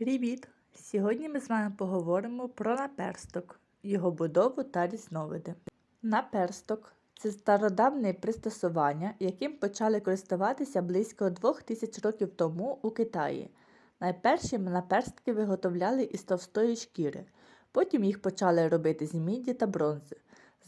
Привіт! Сьогодні ми з вами поговоримо про наперсток, його будову та різновиди. Наперсток це стародавнє пристосування, яким почали користуватися близько 2000 років тому у Китаї. Найперші наперстки виготовляли із товстої шкіри, потім їх почали робити з міді та бронзи.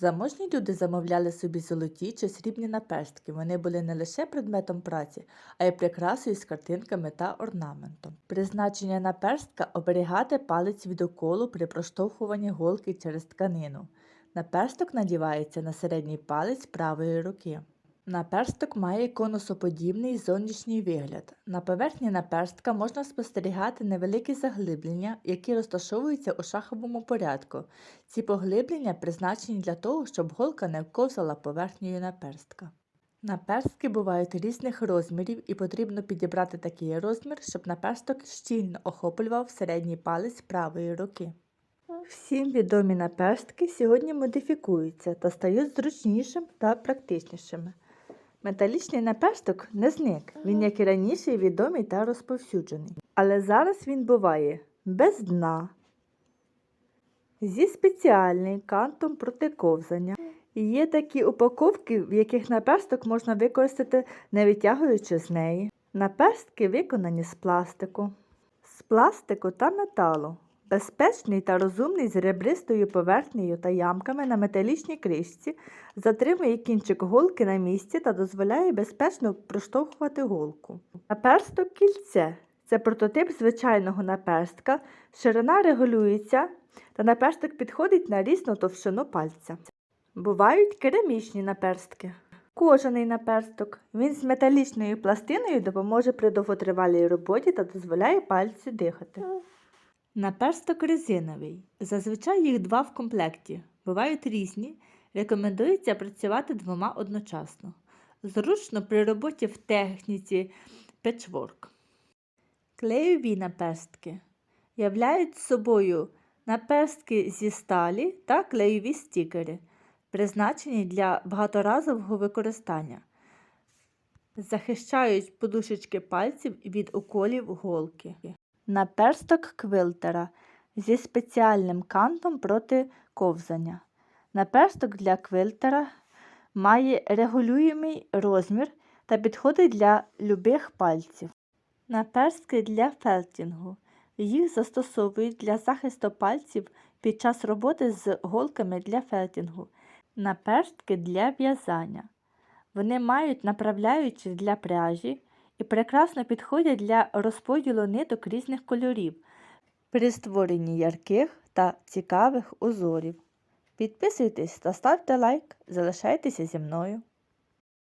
Заможні люди замовляли собі золоті чи срібні наперстки. Вони були не лише предметом праці, а й прикрасою з картинками та орнаментом. Призначення наперстка оберігати палець від уколу при проштовхуванні голки через тканину. Наперсток надівається на середній палець правої руки. Наперсток має конусоподібний зовнішній вигляд. На поверхні наперстка можна спостерігати невеликі заглиблення, які розташовуються у шаховому порядку. Ці поглиблення призначені для того, щоб голка не вковзала поверхнею наперстка. Наперстки бувають різних розмірів і потрібно підібрати такий розмір, щоб наперсток щільно охоплював середній палець правої руки. Всім відомі наперстки сьогодні модифікуються та стають зручнішим та практичнішими. Металічний наперсток не зник, він, як і раніше, відомий та розповсюджений. Але зараз він буває без дна, зі спеціальним кантом проти ковзання. І є такі упаковки, в яких наперсток можна використати, не витягуючи з неї. Наперстки виконані з пластику, з пластику та металу. Безпечний та розумний з ребристою поверхнею та ямками на металічній кришці затримує кінчик голки на місці та дозволяє безпечно проштовхувати голку. Наперсток кільце це прототип звичайного наперстка, ширина регулюється та наперсток підходить на різну товщину пальця. Бувають керамічні наперстки. Кожаний наперсток. Він з металічною пластиною допоможе при довготривалій роботі та дозволяє пальцю дихати. Наперсток резиновий. Зазвичай їх два в комплекті. Бувають різні. Рекомендується працювати двома одночасно. Зручно при роботі в техніці печворк. Клеєві наперстки являють собою наперстки зі сталі та клеєві стікери, призначені для багаторазового використання. Захищають подушечки пальців від уколів голки. Наперсток квилтера зі спеціальним кантом проти ковзання. Наперсток для квилтера має регулюємий розмір та підходить для любих пальців. Наперстки для фелтінгу. Їх застосовують для захисту пальців під час роботи з голками для фелтінгу. Наперстки для в'язання. Вони мають направляючі для пряжі і прекрасно підходять для розподілу ниток різних кольорів при створенні ярких та цікавих узорів. Підписуйтесь та ставте лайк, залишайтеся зі мною.